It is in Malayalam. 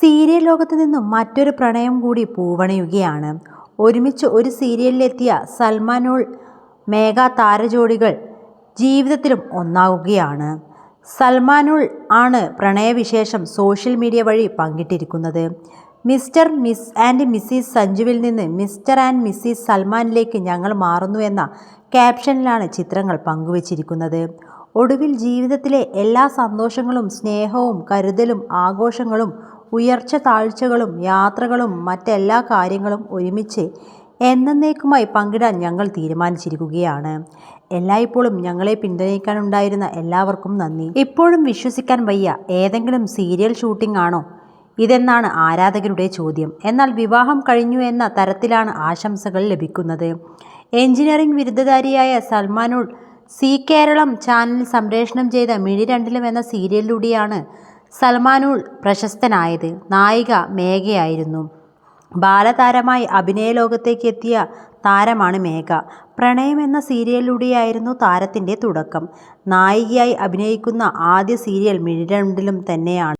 സീരിയൽ ലോകത്ത് നിന്നും മറ്റൊരു പ്രണയം കൂടി പൂവണിയുകയാണ്. ഒരുമിച്ച് ഒരു സീരിയലിലെത്തിയ സൽമാനോൾ മേഘ താരജോഡികൾ ജീവിതത്തിലും ഒന്നാകുകയാണ് സൽമാനുൾ ആണ് പ്രണയവിശേഷം സോഷ്യൽ മീഡിയ വഴി പങ്കിട്ടിരിക്കുന്നത്. മിസ്റ്റർ മിസ് ആൻഡ് മിസ്സിസ് സഞ്ജുവിൽ നിന്ന് മിസ്റ്റർ ആൻഡ് മിസ്സിസ് സൽമാനിലേക്ക് ഞങ്ങൾ മാറുന്നു എന്ന ക്യാപ്ഷനിലാണ് ചിത്രങ്ങൾ പങ്കുവച്ചിരിക്കുന്നത്. ഒടുവിൽ ജീവിതത്തിലെ എല്ലാ സന്തോഷങ്ങളും സ്നേഹവും കരുതലും ആഘോഷങ്ങളും ഉയർച്ച താഴ്ചകളും യാത്രകളും മറ്റെല്ലാ കാര്യങ്ങളും ഒരുമിച്ച് എന്നേക്കുമായി പങ്കിടാൻ ഞങ്ങൾ തീരുമാനിച്ചിരിക്കുകയാണ്. എല്ലായ്പ്പോഴും ഞങ്ങളെ പിന്തുണയ്ക്കാനുണ്ടായിരുന്ന എല്ലാവർക്കും നന്ദി. ഇപ്പോഴും വിശ്വസിക്കാൻ വയ്യ ഏതെങ്കിലും സീരിയൽ ഷൂട്ടിംഗ് ആണോ ഇതെന്നാണ് ആരാധകരുടെ ചോദ്യം. എന്നാൽ വിവാഹം കഴിഞ്ഞു എന്ന തരത്തിലാണ് ആശംസകൾ ലഭിക്കുന്നത്. എഞ്ചിനീയറിംഗ് ബിരുദധാരിയായ സൽമാനുൾ സി കേരളം ചാനൽ സംപ്രേഷണം ചെയ്ത മിഴി രണ്ടിലും എന്ന സീരിയലിലൂടെയാണ് സൽമാനുൾ പ്രശസ്തനായത് നായിക മേഘയായിരുന്നു. ബാലതാരമായി അഭിനയ ലോകത്തേക്ക് എത്തിയ താരമാണ് മേഘ. പ്രണയം എന്ന സീരിയലിലൂടെയായിരുന്നു താരത്തിന്റെ തുടക്കം. നായികയായി അഭിനയിക്കുന്ന ആദ്യ സീരിയൽ മിഴിരണ്ടിലും തന്നെയാണ്.